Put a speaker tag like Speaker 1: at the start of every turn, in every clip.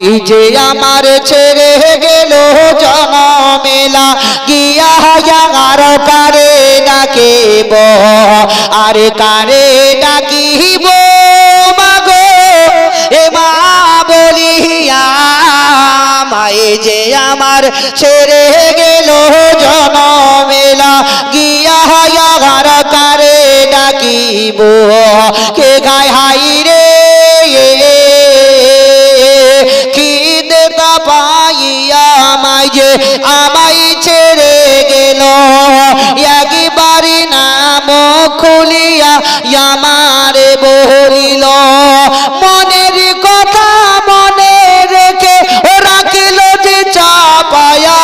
Speaker 1: এই যে আমার ছেড়ে গেল জনমেলা, গিয়া আর কারে ডাকিব আরে কারে ডাকিব মাগো? এ মা বলিয়া, মায়ে যে আমার ছেড়ে গেল জনমেলা, গিয়া আর কারে ডাকিব। যে আমায় ছেড়ে গেল। একবারে নাম খুলিয়া আমারে বলিল, মনের কথা মনে রেখে রাখিল যে চাপায়া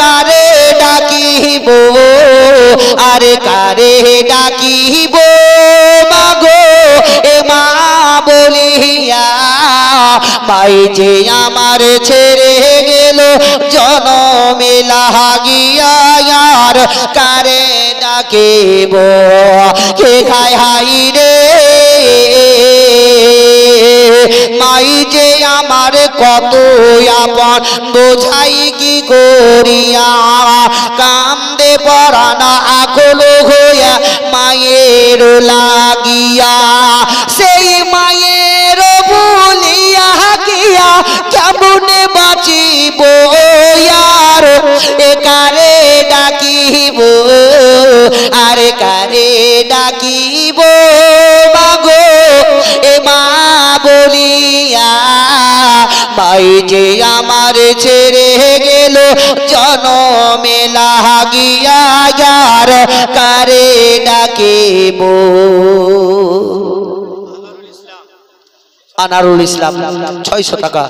Speaker 1: কারে ডাকিব? আরে কারে ডাকিব মাই যে আমার ছেড়ে গেল, জনমে লাগিয়া আর কারে ডাকিব? কে খায় হাই রে? মাই যে আমার কত আপন, বোঝাই কি করিয়া? কান্দে পরানা আকল হইয়া মায়ের লাগিয়া। কারে ডাকিব মাগো এ মা বলিয়া মাই যে আমার ছেড়ে গেল, জনমে লাগিয়া যার কারে ডাকিব। আনারুল ইসলাম, ছয়শো টাকা।